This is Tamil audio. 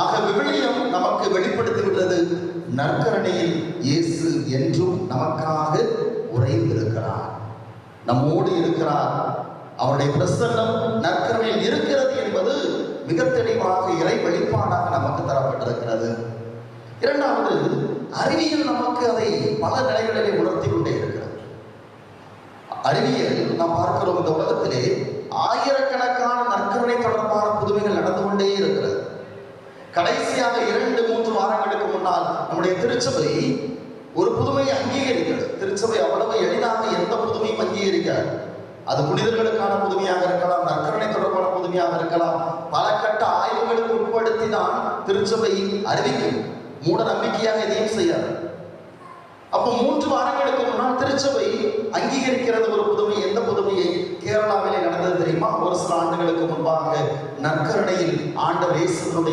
ஆக விவிலியம் நமக்கு வெளிப்படுத்திவிட்டது நற்கரணையில் இயேசு என்றும் நமக்காக உறைந்திருக்கிறார். நம்மோடு இருக்கிறார். அவருடைய பிரசன்னம் நற்கரணையில் இருக்கிறது என்பது மிக தெளிவாக இறை வெளிப்பாடாக நமக்கு தரப்பட்டிருக்கிறது. இரண்டாவது அறிவியல் நமக்கு அதை பல நிலைகளிலே உணர்த்தி கொண்டே இருக்கிறது. அறிவியல் நாம் பார்க்கிறோம் இந்த உலகத்திலே ஆயிரக்கணக்கான நற்கருணை தொடர்பான புதுமைகள் நடந்து கொண்டே இருக்கிறது. கடைசியாக இரண்டு மூன்று வாரங்களுக்கு முன்னால் நம்முடைய திருச்சபை ஒரு புதுமையை அங்கீகரிக்கிறது. திருச்சபை அவ்வளவு எளிதாக எந்த புதுமையும் அங்கீகரிக்காது. அது புனிதர்களுக்கான புதுமையாக இருக்கலாம் நற்கரணை தொடர்பான புதுமையாக இருக்கலாம். பல கட்ட ஆய்வுகளுக்கு உட்படுத்தி தான் திருச்சபை அறிவிக்கும் மூட நம்பிக்கையாக எதையும் செய்யாது. அப்போ மூன்று வாரங்களுக்கு முன்னால் திருச்சபை அங்கீகரிக்கிறது ஒரு புதுமை. எந்த புதுமையை? கேரளாவிலே நடந்தது தெரியுமா? ஒரு சில ஆண்டுகளுக்கு முன்பாக நற்கரணையில் ஆண்ட இயேசுவினுடைய